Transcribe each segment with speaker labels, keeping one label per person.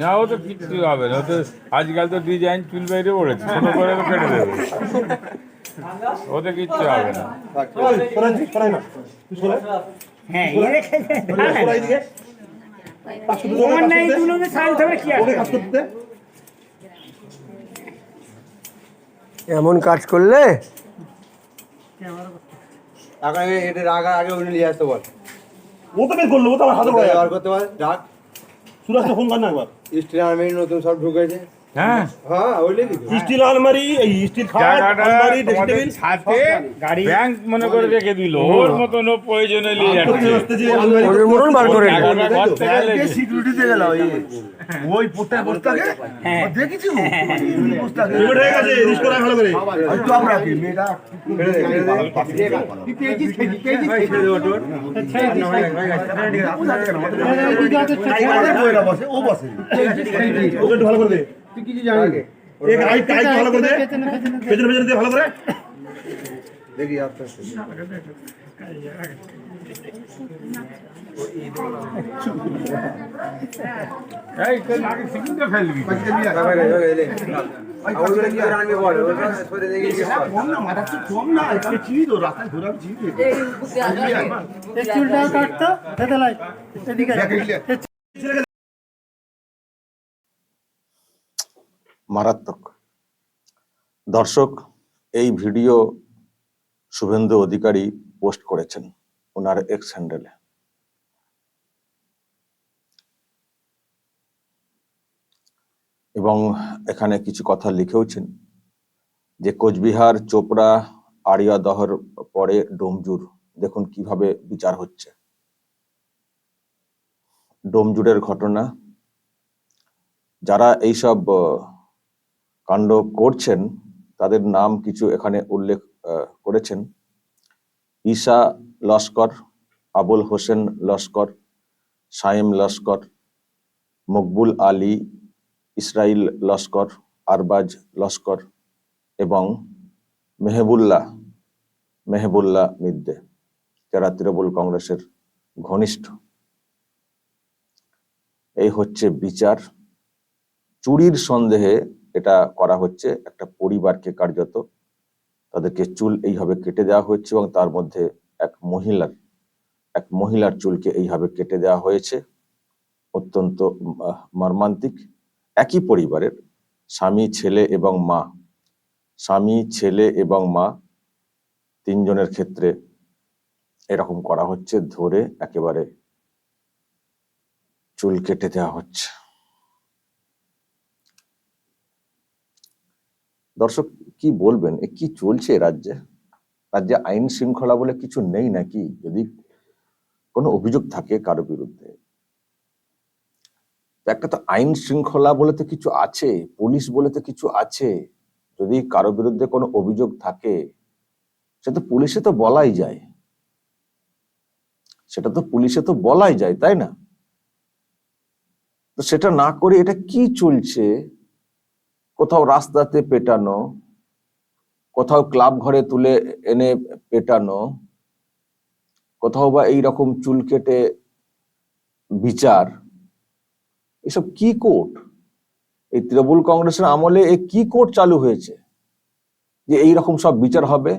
Speaker 1: না ও তো কিচ্ছু হবে না তো আজকাল তো ডিজাইন চুল বাইরে পড়েছে ছোট করে কেটে দেবে। ওতে কিচ্ছু হবে না।
Speaker 2: হ্যাঁ
Speaker 3: এমন কাজ করলে?
Speaker 4: আগে এটা আগে উনি নিয়ে আসতে বল।
Speaker 5: ও তো বের করল ও তো আমার হাতে পড়ে
Speaker 4: ব্যবহার করতে পারে। রাগ
Speaker 5: সুরাজকে ফোন কর না একবার।
Speaker 4: স্টিল নতুন সব ঢুকেছে।
Speaker 5: স্টিল আলমারি এই স্টিল আলমারি ড্রেসিং
Speaker 1: তোমাদের
Speaker 5: টেবিল
Speaker 1: ব্যাংক মনে করে রেখে দিল। ওর মতন ও প্রয়োজনে নিয়ে যাচ্ছে
Speaker 5: যে আলমারি
Speaker 3: ওদের মতন বার করে নিল।
Speaker 1: টাকাটা ঘর থেকে লেগে।
Speaker 6: সিকিউরিটি দিয়ে গেল ওই পোস্টার পোস্টাকে দেখেছি
Speaker 5: পেমেন্ট হয়ে গেছে রিস্ক করা ভালো করে
Speaker 6: হয়তো আমরা কি মেয়েটা বসে ও বসে
Speaker 5: ওকে ভালো করে দে
Speaker 4: তুই কিছু জানি
Speaker 5: ভালো করে দে পেছনে পেছনে দিয়ে ভালো করে।
Speaker 4: দেখি
Speaker 6: চিনি
Speaker 2: চুলটাও কাটতো এদিকে
Speaker 7: মারাত্মক। দর্শক, এই ভিডিও শুভেন্দু অধিকারী পোস্ট করেছেন ওনার এক্স হ্যান্ডেলে। এবং এখানে কিছু কথা লিখেওছেন যে, কোচবিহার, চোপড়া, আড়িয়াদহর পরে ডোমজুর, দেখুন কীভাবে বিচার হচ্ছে। ডোমজুরের ঘটনা, যারা এইসব কাণ্ড করছেন, তাদের নাম কিছু এখানে উল্লেখ করেছেন। ঈশা লস্কর, আবুল হোসেন লস্কর সায়েম লস্কর, মকবুল আলী, ইসরাইল লস্কর, আরবাজ লস্কর এবং মেহবুল্লাহ মেহবুল্লাহ মিদ্দে, যারা তৃণমূল কংগ্রেসের ঘনিষ্ঠ। এই হচ্ছে বিচার। চুরির সন্দেহে এটা করা হচ্ছে। একটা পরিবারকে কার্যত তাদেরকে চুল এইভাবে কেটে দেওয়া হচ্ছে এবং তার মধ্যে এক মহিলার এক মহিলার চুলকে এইভাবে কেটে দেওয়া হয়েছে। অত্যন্ত মর্মান্তিক। একই পরিবারের স্বামী, ছেলে এবং মা। স্বামী, ছেলে এবং মা তিনজনের ক্ষেত্রে এরকম করা হচ্ছে। ধরে একেবারে চুল কেটে দেওয়া হচ্ছে। দর্শক কি বলবেন? কি চলছে রাজ্যে? রাজ্যে আইন শৃঙ্খলা বলে কিছু নেই নাকি? যদি কোনো অভিযোগ থাকে কারও বিরুদ্ধে? একটা তো আইন শৃঙ্খলা বলে তো কিছু আছে, পুলিশ বলে তো কিছু আছে। যদি কারও বিরুদ্ধে কোনো অভিযোগ থাকে সেটা তো পুলিশে তো বলাই যায়। সেটা তো পুলিশে তো বলাই যায়, তাই না? তো সেটা না করে এটা কি চলছে? কোথাও রাস্তাতে পেটানো, কোথাও ক্লাব ঘরে তুলে এনে পেটানো, কোথাও বা এইরকম চুল কেটে বিচার, এসব কি কোর্ট? এই তৃণমূল কংগ্রেসের আমলে এ কি কোর্ট চালু হয়েছে? যে এই রকম সব বিচার হবে?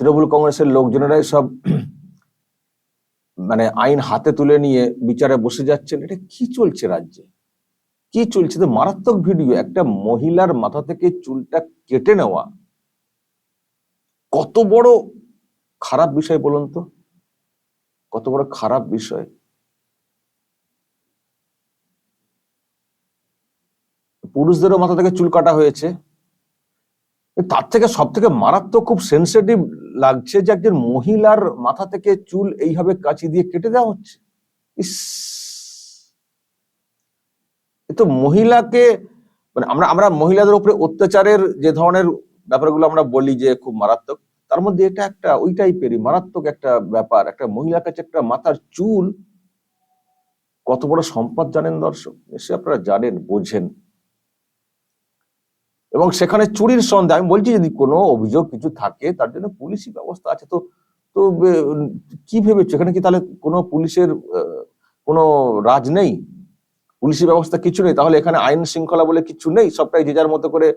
Speaker 7: তৃণমূল কংগ্রেসের লোকজনেরাই সব মানে আইন হাতে তুলে নিয়ে বিচারে বসে যাচ্ছেন। এটা কি চলছে রাজ্যে? কি চলছে? তো মারাত্মক ভিডিও। একটা মহিলার মাথা থেকে চুলটা কেটে নেওয়া। কত বড় খারাপ বিষয় বলুন তো? কত বড় খারাপ বিষয়। পুরুষদেরও মাথা থেকে চুল কাটা হয়েছে। তার থেকে সব থেকে মারাত্মক, খুব সেন্সিটিভ লাগছে যে একজন মহিলার মাথা থেকে চুল এইভাবে কাচি দিয়ে কেটে দেওয়া হচ্ছে। ইস! এ তো মহিলাকে মানে আমরা আমরা মহিলাদের উপরে অত্যাচারের যে ধরনের ব্যাপারগুলো আমরা বলি যে খুব মারাত্মক, তার মধ্যে এটা একটা, ওই টাইপেরই মারাত্মক একটা ব্যাপার। একটা মহিলার কাছে একটা মাথার চুল, কত বড় সম্পদ জানেন দর্শক? সে আপনারা জানেন, বোঝেন। এবং সেখানে চুরির সন্দেহ, আমি বলছি যদি কোনো অভিযোগ কিছু থাকে, তার জন্য পুলিশি ব্যবস্থা আছে। তো তো কি ভেবেছো? এখানে কি তাহলে কোনো পুলিশের কোনো রাজ নেই? পুলিশি ব্যবস্থা কিছু নেই, তাহলে এখানে আইন শৃঙ্খলা বলে কিছু নেই? সবটাই যে যার মতো করে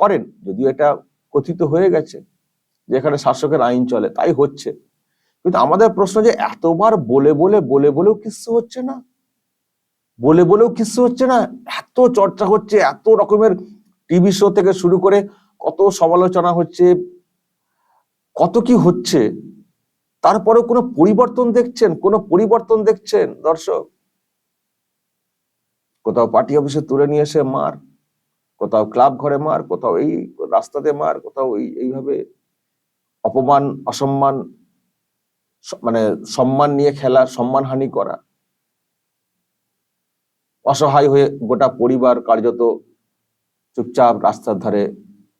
Speaker 7: করেন? যদিও এটা কথিত হয়ে গেছে যে এখানে শাসকের আইন চলে, তাই হচ্ছে। কিন্তু আমাদের প্রশ্ন যে এতবার বলে বলে বলে বলেও কিচ্ছু হচ্ছে না? বলে বলেও কিচ্ছু হচ্ছে না? এত চর্চা হচ্ছে, এত রকমের টিভি শো থেকে শুরু করে কত সমালোচনা হচ্ছে, কত কি হচ্ছে, তারপরেও কোনো পরিবর্তন দেখছেন? কোনো পরিবর্তন দেখছেন দর্শক? কোথাও পার্টি অফিসে তুলে নিয়ে এসে মার, কোথাও ক্লাব ঘরে মার, কোথাও এই রাস্তাতে মার, কোথাও এই, এইভাবে অপমান, অসম্মান মানে সম্মান নিয়ে খেলা, সম্মানহানি করা। অসহায় হয়ে গোটা পরিবার কার্যত চুপচাপ রাস্তার ধারে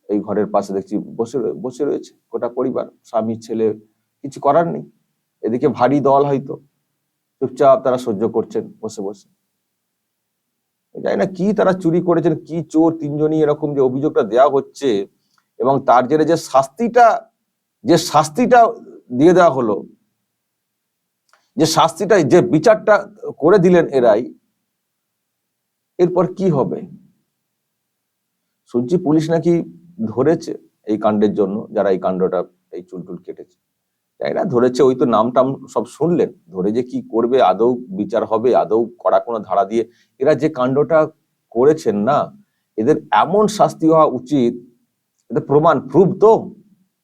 Speaker 7: এই ঘরের পাশে দেখছি বসে বসে রয়েছে গোটা পরিবার। স্বামী, ছেলে কিছু করার নেই। এদিকে ভারী দল হয়তো। চুপচাপ তারা সহ্য করছেন বসে বসে। জানি না কি তারা চুরি করেছেন, কি চোর তিনজনই এরকম যে অভিযোগটা দেওয়া হচ্ছে এবং তার জেরে যে শাস্তিটা যে শাস্তিটা দিয়ে দেওয়া হলো, যে শাস্তিটা, যে বিচারটা করে দিলেন এরাই, এরপর কি হবে? শুনছি পুলিশ নাকি ধরেছে এই কাণ্ডের জন্য, যারা এই কাণ্ডটা, এই চুলটুল কেটেছে। তাই না? ধরেছে ওই তো নাম টাম সব শুনলেন। ধরে যে কি করবে, আদৌ বিচার হবে, আদৌ কড়া কোনো ধারা দিয়ে। এরা যে কাণ্ডটা করেছেন না, এদের এমন শাস্তি হওয়া উচিত, এটা প্রমাণ প্রুভ তো।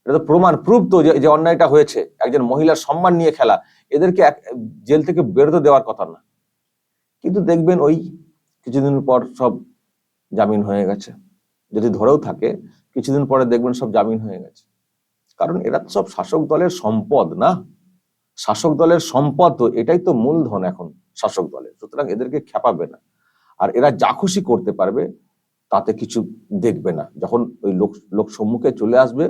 Speaker 7: এটা তো প্রমাণ প্রুভ তো যে অন্যায়টা হয়েছে। একজন মহিলার সম্মান নিয়ে খেলা, এদেরকে জেল থেকে বেরোতে দেওয়ার কথা না। কিন্তু দেখবেন ওই কিছুদিন পর সব জামিন হয়ে গেছে। যদি ধরেও থাকে, কিছুদিন পরে দেখবেন সব জামিন হয়ে গেছে। কারণ এরা তো সব শাসক দলের সম্পদ না। শাসক দলের সম্পদ তো এটাই তো মূলধন এখন শাসক দলের, সুতরাং এদেরকে খেপাবে না। আর এরা যা খুশি করতে পারবে, তাতে কিছু দেখবে না। যখন ওই লোক লোক সম্মুখে চলে আসবে,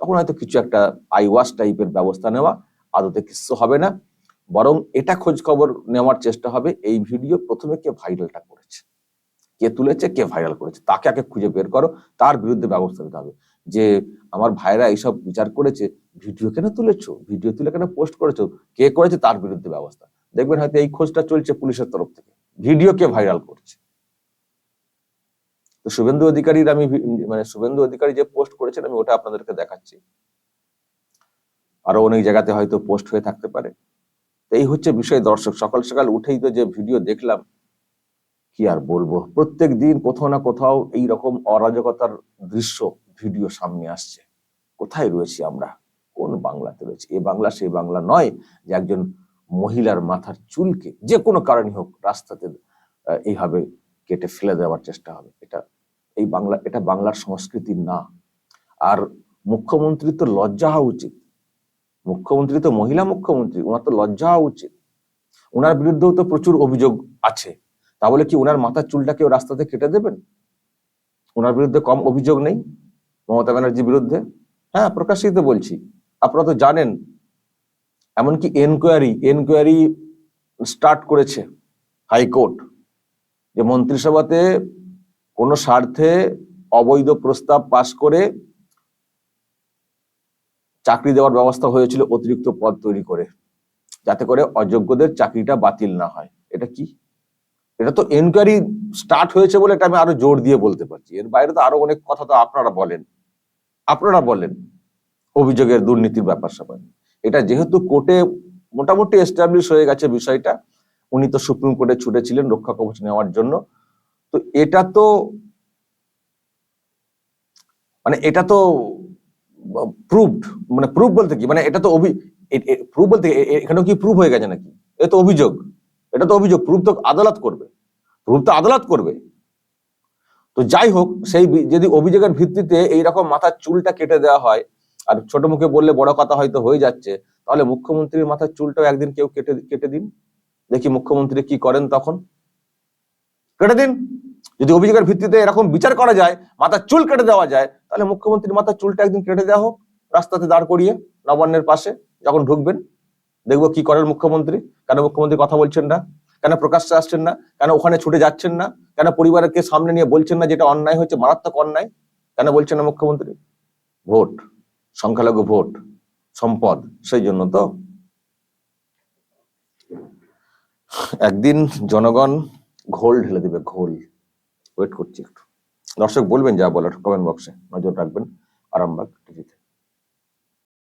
Speaker 7: তখন হয়তো কিছু একটা আই ওয়াশ টাইপের ব্যবস্থা নেওয়া আদতে কিছু হবে না। বরং এটা খোঁজ খবর নেওয়ার চেষ্টা হবে। এই ভিডিও প্রথমে কে ভাইরালটা করেছে? কে তুলেছে? কে ভাইরাল করেছে? তাকে আগে খুঁজে বের করো। তার বিরুদ্ধে ব্যবস্থা নিতে হবে। যে আমার ভাইরা এইসব বিচার করেছে, ভিডিও কেন তুলেছো? ভিডিও তুলে কেন পোস্ট করেছ? কে করেছে তার বিরুদ্ধে ব্যবস্থা? দেখবেন হয়তো এই খোঁজটা চলছে পুলিশের তরফ থেকে। ভিডিও কে ভাইরাল করছে? তো শুভেন্দু অধিকারীর আমি মানে শুভেন্দু অধিকারী যে পোস্ট করেছেন, আমি ওটা আপনাদেরকে দেখাচ্ছি। আরও অনেক জায়গাতে হয়তো পোস্ট হয়ে থাকতে পারে। এই হচ্ছে বিষয় দর্শক, সকাল সকাল উঠেই তো যে ভিডিও দেখলাম, কি আর বলব? প্রত্যেক দিন কোথাও না কোথাও এই রকম অরাজকতার দৃশ্য ভিডিও সামনে আসছে। কোথায় রয়েছি আমরা? কোন বাংলাতে রয়েছে? এ বাংলা সেই বাংলা নয় যে একজন মহিলার মাথার চুলকে যে কোনো কারণে হোক রাস্তাতে এইভাবে কেটে ফেলে দেওয়ার চেষ্টা হবে। এটা এই বাংলা, এটা বাংলার সংস্কৃতি না। আর মুখ্যমন্ত্রী তো লজ্জা হওয়া উচিত। মুখ্যমন্ত্রী তো মহিলা মুখ্যমন্ত্রী, ওনার তো লজ্জা হওয়া উচিত। ওনার বিরুদ্ধেও তো প্রচুর অভিযোগ আছে। তাহলে কি ওনার মাথার চুলটা কেউ রাস্তাতে কেটে দেবেন? ওনার বিরুদ্ধে কম অভিযোগ নেই? মমতা ব্যানার্জির বিরুদ্ধে? হ্যাঁ প্রকাশিত বলছি। আপনারা তো জানেন, এমনকি এনকোয়ারি এনকোয়ারি স্টার্ট করেছে হাইকোর্ট যে মন্ত্রিসভাতে কোনো স্বার্থে অবৈধ প্রস্তাব পাশ করে চাকরি দেওয়ার ব্যবস্থা হয়েছিল অতিরিক্ত পদ তৈরি করে, যাতে করে অযোগ্যদের চাকরিটা বাতিল না হয়। এটা কি? এটা তো এনকোয়ারি স্টার্ট হয়েছে বলে এটা আমি আরও জোর দিয়ে বলতে পারছি। এর বাইরে তো আরও অনেক কথা তো আপনারা বলেন। আপনারা বলেন, অভিযোগের দুর্নীতির ব্যাপার স্যাপার এটা যেহেতু কোর্টে মোটামুটি এস্টাবলিশ হয়ে গেছে বিষয়টা, উনি তো সুপ্রিম কোর্টে ছুটেছিলেন রক্ষা কবচ নেওয়ার জন্য। তো এটা তো মানে এটা তো প্রুভড মানে প্রুফ বলতে কি? মানে এটা তো অভি প্রুফ বলতে এখানেও কি প্রুফ হয়ে গেছে নাকি? এ তো অভিযোগ। এটা তো অভিযোগ প্রুফ তো আদালত করবে। প্রুফ তো আদালত করবে। তো যাই হোক, সেই যদি অভিযোগের ভিত্তিতে এইরকম মাথার চুলটা কেটে দেওয়া হয়, আর ছোট মুখে বললে বড় কথা হয়তো হয়ে যাচ্ছে, তাহলে মুখ্যমন্ত্রীর মাথার চুলটাও একদিন কেউ কেটে কেটে দিন। দেখি মুখ্যমন্ত্রী কি করেন তখন। কেটে দিন। যদি অভিযোগের ভিত্তিতে এরকম বিচার করা যায়, মাথার চুল কেটে দেওয়া যায়, তাহলে মুখ্যমন্ত্রীর মাথার চুলটা একদিন কেটে দেওয়া হোক, রাস্তাতে দাঁড় করিয়ে নবান্নের পাশে যখন ঢুকবেন, দেখব কি করেন মুখ্যমন্ত্রী। কেন মুখ্যমন্ত্রী কথা বলছেন না? কেন প্রকাশ্যে আসছেন না? কেন ওখানে ছুটে যাচ্ছেন না? কেন পরিবারকে সামনে নিয়ে বলছেন না যেটা অন্যায় হচ্ছে মারাত্মক অন্যায়। কেন বলছেন না মুখ্যমন্ত্রী? ভোট, সংখ্যালঘু ভোট, সম্পদ, সেই জন্য তো একদিন জনগণ ঘোল ঢেলে দেবে, ঘোল। ওয়েট করছি একটু। দর্শক বলবেন যা বলার কমেন্ট বক্সে নজর রাখবেন। আরামবাগ টিভিতে